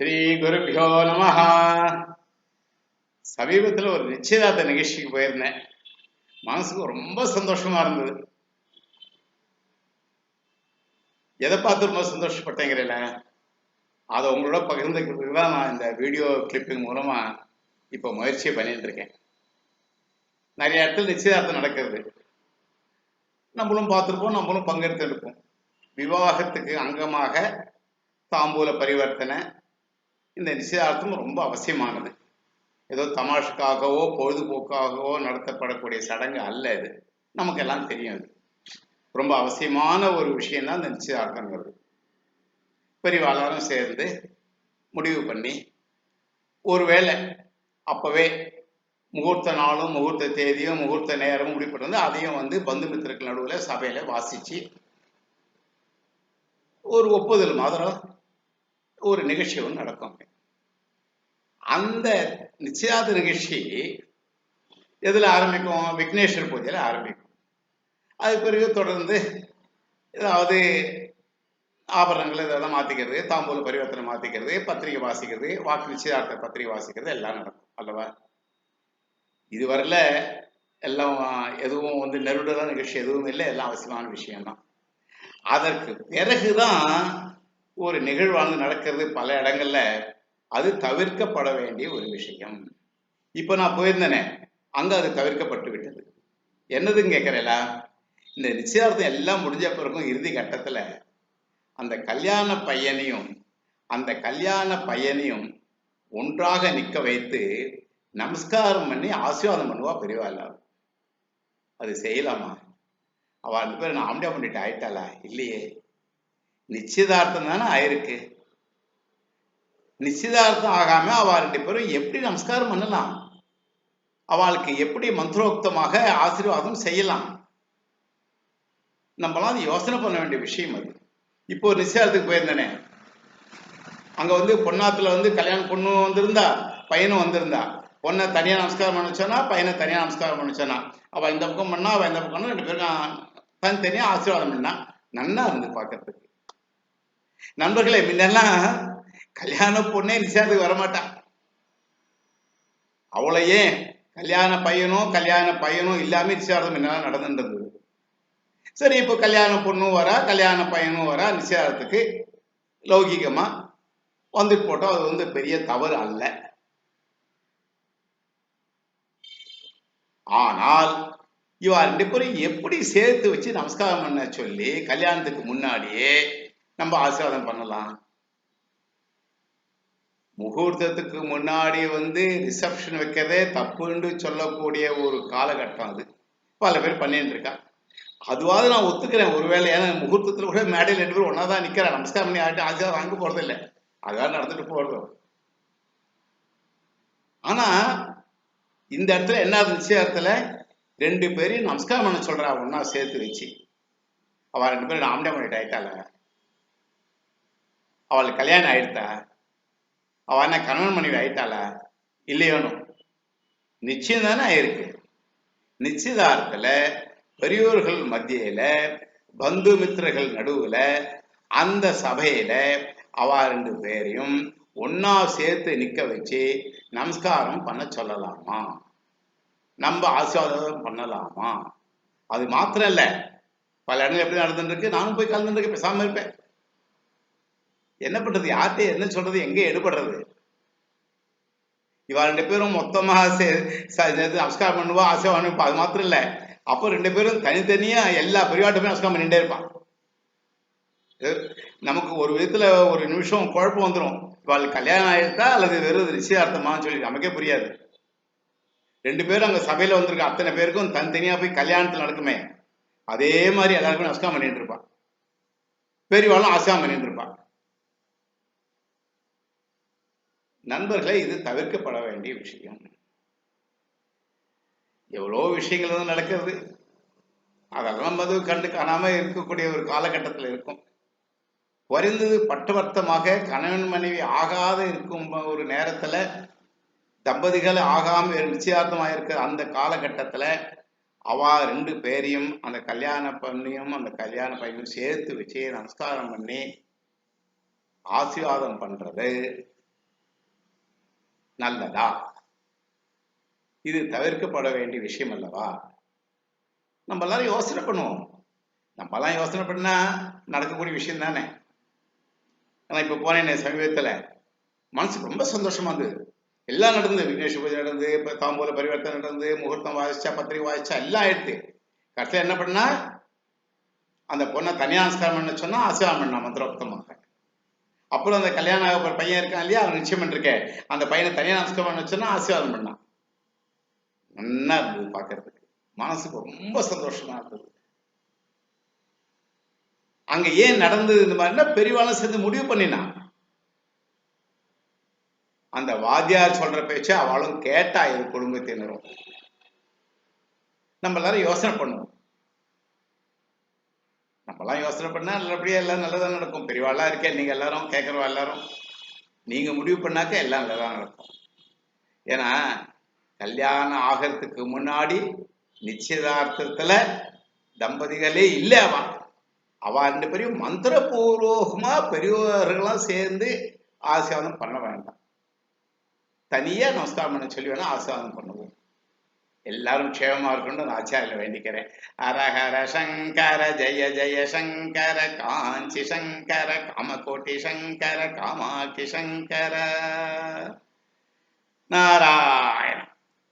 ஸ்ரீ குருபியோ நமஹா. சமீபத்தில் ஒரு நிச்சயதார்த்த நிகழ்ச்சிக்கு போயிருந்தேன். மனசுக்கு ரொம்ப சந்தோஷமா இருந்தது. எதை பார்த்து ரொம்ப சந்தோஷப்பட்டேங்கிறேன் அதை உங்களோட பகிர்ந்துக்கிறதுக்கு தான் நான் இந்த வீடியோ கிளிப்பிங் மூலமா இப்போ முயற்சியை பண்ணிட்டு இருக்கேன். நிறைய இடத்துல நிச்சயதார்த்தம் நடக்கிறது. நம்மளும் பார்த்துருப்போம் நம்மளும் பங்கெடுத்துருப்போம். விவாகத்துக்கு அங்கமாக தாம்பூல பரிவர்த்தனை இந்த நிச்சயதார்த்தம் ரொம்ப அவசியமானது. ஏதோ தமாஷுக்காகவோ பொழுதுபோக்காகவோ நடத்தப்படக்கூடிய சடங்கு அல்ல இது. நமக்கு எல்லாம் தெரியும் அது. ரொம்ப அவசியமான ஒரு விஷயம் தான் இந்த நிச்சயதார்த்தங்கிறது பெரியவாளரும் சேர்ந்து முடிவு பண்ணி ஒருவேளை அப்பவே முகூர்த்த நாளும் முகூர்த்த தேதியும் முகூர்த்த நேரமும் முடிப்பட்டு வந்து அதையும் வந்து பந்து மித்திரர்கள் நடுவில் சபையில வாசிச்சு ஒரு ஒப்புதல் மாதிரி ஒரு நிகழ்ச்சி ஒன்று நடக்கும். அந்த நிச்சயாத நிகழ்ச்சி எதில் ஆரம்பிக்கும்? விக்னேஸ்வர் பூஜையில் ஆரம்பிக்கும். அது பிறகு தொடர்ந்து ஏதாவது ஆபரணங்கள் இதெல்லாம் மாற்றிக்கிறது தாம்பூல பரிவர்த்தனை மாற்றிக்கிறது பத்திரிகை வாசிக்கிறது வாக்கு நிச்சயதார்த்த பத்திரிகை வாசிக்கிறது எல்லாம் நடக்கும் அல்லவா? இதுவரையில் எல்லாம் எதுவும் வந்து நெருடலான நிகழ்ச்சி எதுவும் இல்லை. எல்லாம் அவசியமான விஷயம்தான். அதற்கு பிறகுதான் ஒரு நிகழ்வானது நடக்கிறது பல இடங்கள்ல. அது தவிர்க்கப்பட வேண்டிய ஒரு விஷயம். இப்போ நான் போயிருந்தேனே அங்க அது தவிர்க்கப்பட்டு விட்டது. என்னதுன்னு கேட்கறேலா? இந்த நிச்சயார்த்தம் எல்லாம் முடிஞ்ச பிறகும் இறுதி கட்டத்துல அந்த கல்யாண பையனையும் அந்த கல்யாண பையனையும் ஒன்றாக நிக்க வைத்து நமஸ்காரம் பண்ணி ஆசீர்வாதம் பண்ணுவா பெரியவா அது செய்யலாமா? அவள் ரெண்டு பேரும் நான் ஆம்டியா பண்ணிட்டு ஆயிட்டாளா? இல்லையே. நிச்சயதார்த்தம் தானே ஆயிருக்கு. நிச்சயதார்த்தம் ஆகாம அவ ரெண்டு பேரும் எப்படி நமஸ்காரம் பண்ணலாம்? அவளுக்கு எப்படி மந்திரோக்தமாக ஆசீர்வாதம் செய்யலாம்? நம்மளாம் அது யோசனை பண்ண வேண்டிய விஷயம் அது. இப்போ ஒரு நிச்சயத்துக்கு போயிருந்தேனே. அங்க வந்து பொன்னாத்துல வந்து கல்யாண பொண்ணு வந்திருந்தா பையனும் வந்திருந்தா. பொண்ணை தனியா நமஸ்காரம் பண்ண பையனை தனியா நமஸ்காரம் பண்ண அவ இந்த பக்கம் பண்ணா அவ இந்த பக்கம் ரெண்டு பேரும் தனித்தனியா ஆசீர்வாதம் பண்ணா. நன்னா இருந்து பார்க்கறதுக்கு நண்பர்களே முன்னெல்லாம் கல்யாண பொண்ணே நிச்சயத்துக்கு வரமாட்டான் அவளை ஏன் கல்யாண பையனும் கல்யாண பையனும் இல்லாம நிச்சயார்த்தம் என்னெல்லாம் நடந்துட்டு சரி இப்போ கல்யாண பொண்ணும் வரா கல்யாண பையனும் வரா நிச்சயார்த்தத்துக்கு லௌகிகமா வந்துட்டு போட்டோம் அது வந்து பெரிய தவறு அல்ல. ஆனால் இவா ரெண்டு பேரும் எப்படி சேர்த்து வச்சு நமஸ்காரம் பண்ண சொல்லி கல்யாணத்துக்கு முன்னாடியே நம்ம ஆசீர்வாதம் பண்ணலாம்? முகூர்த்தத்துக்கு முன்னாடி வந்து ரிசப்ஷன் வைக்கிறதே தப்புன்னு சொல்லக்கூடிய ஒரு காலகட்டம் அது. பல பேர் பண்ணிட்டு இருக்கா. அதுவாவது நான் ஒத்துக்கிறேன். ஒருவேளை ஏன்னா முகூர்த்தத்தில் கூட மேடையில் ரெண்டு பேரும் ஒன்றா தான் நிற்கிறேன் நமஸ்காரம் பண்ணி ஆகிட்டு ஆசீர்வாதம் வாங்க போகிறது இல்லை. அதுதான் நடந்துட்டு போகிறதோ ஆனால் இந்த இடத்துல என்ன நிச்சயத்துல ரெண்டு பேரையும் நமஸ்காரம் பண்ண சொல்கிறா ஒன்றா சேர்த்து வச்சு. அவள் ரெண்டு பேரும் ஆம்டே பண்ணிட்டு ஆயிட்டாள? அவளுக்கு கல்யாணம் ஆயிடுத்தா அவ என்ன கணவன் மனைவி ஆயிட்டாளா? இல்லையோனும் நிச்சயம் தானே ஆயிருக்கு. நிச்சயதார்த்தத்துல பெரியோர்கள் மத்தியில பந்து மித்திரர்கள் நடுவுல அந்த சபையில அவ ரெண்டு பேரையும் ஒன்னா சேர்த்து நிக்க வச்சு நமஸ்காரம் பண்ண சொல்லலாமா? நம்ம ஆசீர்வாதம் பண்ணலாமா? அது மாத்திரம் இல்ல. பல இடங்கள் எப்படி நடந்துட்டு இருக்கு? நானும் போய் கலந்துட்டு பேசாம இருப்பேன். என்ன பண்றது? யார்கிட்ட என்ன சொல்றது? எங்க எடுபடுறது? இவா ரெண்டு பேரும் மொத்தமா நமஸ்காரம் பண்ணுவா ஆசீர்வாதம் அது மாத்திரம் இல்ல. அப்போ ரெண்டு பேரும் தனித்தனியா எல்லா பெரியவாட்டுமே நமஸ்காரம் பண்ணிட்டே இருப்பான் நமக்கு ஒரு விதத்துல ஒரு நிமிஷம் குழப்பம் வந்துடும் இவாளுக்கு கல்யாணம் ஆயிடுதா அல்லது வெறும் நிச்சயார்த்தமான்னு சொல்லி நமக்கே புரியாது. ரெண்டு பேரும் அங்க சபையில வந்திருக்க அத்தனை பேருக்கும் தனித்தனியா போய் கல்யாணத்துல நடக்குமே. அதே மாதிரி எல்லாருக்குமே நமஸ்காரம் பண்ணிட்டு இருப்பான் பெரியவாளும் ஆசியாம் பண்ணிட்டு இருப்பான் நண்பர்களே இது தவிர்க்கப்பட வேண்டிய விஷயம். எவ்வளோ விஷயங்கள் வந்து நடக்கிறது. அதெல்லாம் நம்ம அது கண்டு காணாம இருக்கக்கூடிய ஒரு காலகட்டத்தில் இருக்கும். குறைந்தது பட்டவர்த்தமாக கணவன் மனைவி ஆகாத இருக்கும் ஒரு நேரத்துல தம்பதிகள் ஆகாம நிச்சயார்த்தமாக இருக்கிற அந்த காலகட்டத்துல அவ ரெண்டு பேரையும் அந்த கல்யாண பண்ணியும் அந்த கல்யாண பையனும் சேர்த்து வச்சு நமஸ்காரம் பண்ணி ஆசீர்வாதம் பண்றது. நல்லதா? இது தவிர்க்கப்பட வேண்டிய விஷயம் அல்லவா? நம்ம எல்லாரும் யோசனை பண்ணுவோம். நம்ம எல்லாம் யோசனை பண்ணா நடக்கக்கூடிய விஷயம் தானே. ஆனா இப்ப போனேன் சமீபத்துல. மனசுக்கு ரொம்ப சந்தோஷமா இருந்தது. எல்லாம் நடந்தது. விக்னேஷ் பூஜை நடந்து தாம்பூல பரிவர்த்தனை நடந்து முகூர்த்தம் வாசிச்சா பத்திரிகை வாசிச்சா எல்லாம் ஆயிடுத்து கடைசியில் என்ன பண்ணா? அந்த பொண்ணை தனியா நமஸ்காரம் பண்ண சொன்னா ஆசீர்வாதம் பண்ணா மந்திரோக்தமாக. அப்புறம் அந்த கல்யாணம் ஆக பையன் இருக்கான் இல்லையா? அவன் நிச்சயம் பண்ணிருக்கேன் அந்த பையனை தனியா நமஸ்காரம் பண்ண சொன்னா ஆசீர்வாதம் பண்ணான் நல்லா இருந்தது பாக்குறதுக்கு. மனசுக்கு ரொம்ப சந்தோஷமா இருந்தது. அங்க ஏன் நடந்தது இந்த மாதிரினா பெரியவாளும் சேர்ந்து முடிவு பண்ணினான் அந்த வாத்தியார் சொல்ற பேச்ச அவளும் கேட்டா இது குடும்பத்தினரும். நம்ம எல்லாரும் யோசனை பண்ணுவோம். நம்மலாம் யோசனை பண்ணால் நல்லபடியாக எல்லாம் நல்லதாக நடக்கும். பெரியவாளாக இருக்கேன். நீங்கள் எல்லாரும் கேட்குறவா எல்லாரும். நீங்கள் முடிவு பண்ணாக்க எல்லாம் நல்லதாக நடக்கும். ஏன்னா கல்யாணம் ஆகிறதுக்கு முன்னாடி நிச்சயதார்த்தத்தில் தம்பதிகளே இல்லை அவ. அவன் ரெண்டு பேரையும் மந்திரபூர்வகமாக பெரியவர்களாம் சேர்ந்து ஆசீர்வாதம் பண்ண வேண்டாம். தனியாக நமஸ்காரம் பண்ண சொல்லி வேணால் ஆசீர்வாதம் பண்ணுவோம். எல்லாரும் க்ஷேமமா இருக்கணும்னு நான் ஆச்சாரியில வேண்டிக்கிறேன். அரஹர சங்கர ஜெய ஜெய சங்கர காஞ்சி சங்கர காமகோட்டி சங்கர காமாட்சி சங்கர. நாராயண.